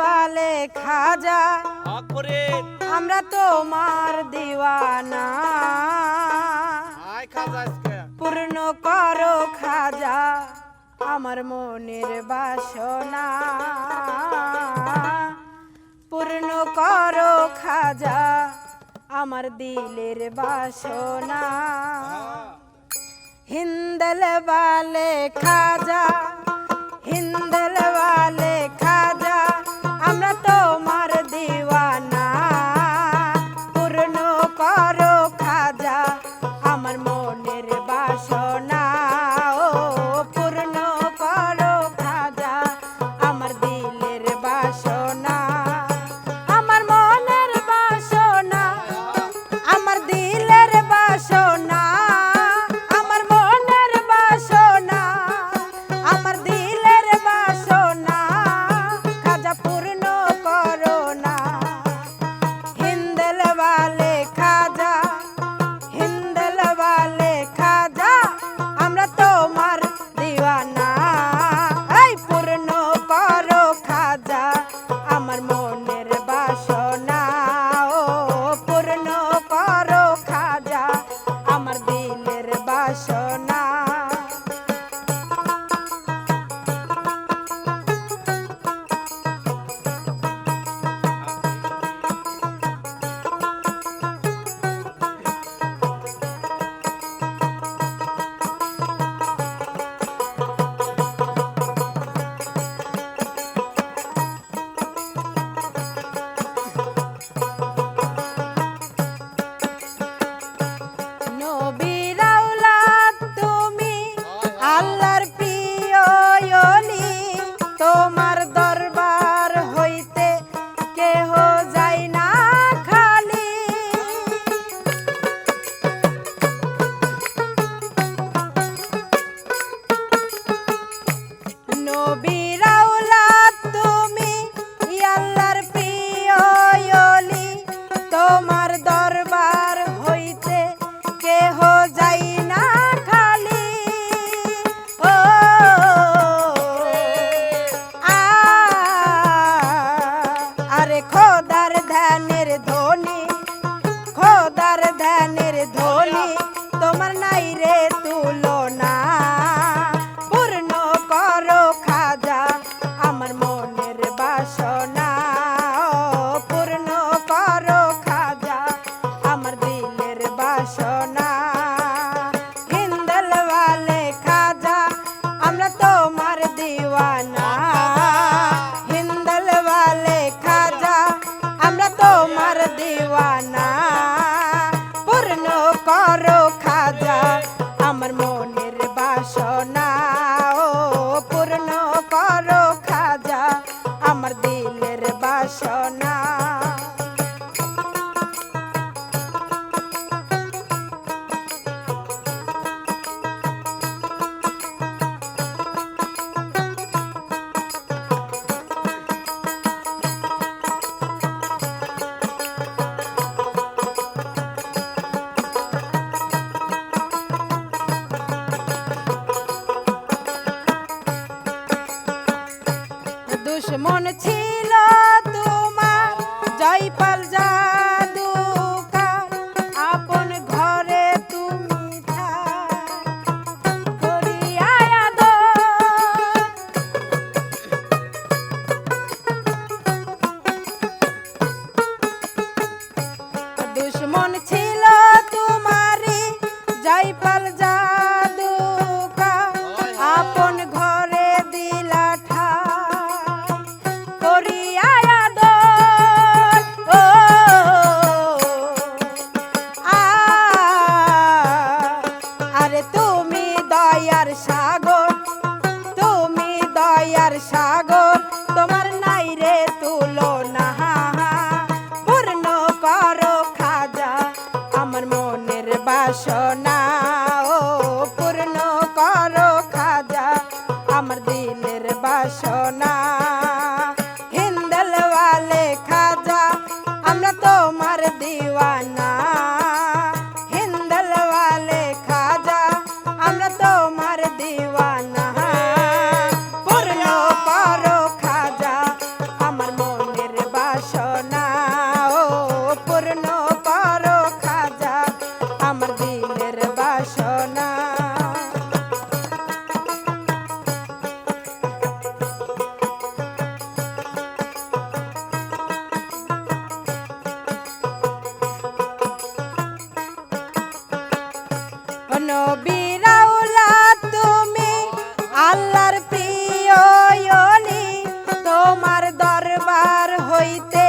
বালে খাজা। আমরা তোমার দিওয়ানা। পূর্ণ করো খাজা আমার মনের বাসনা। পূর্ণ করো খাজা আমার দিলের বাসনা। হিন্দল বালে খাজা হিন্দল না দুশ্মন ছিল তোমার। জয়পাল জাদুকার আপন ঘরে তুমি দুশ্মন ছিল তোমারে জয়পাল যা হইতে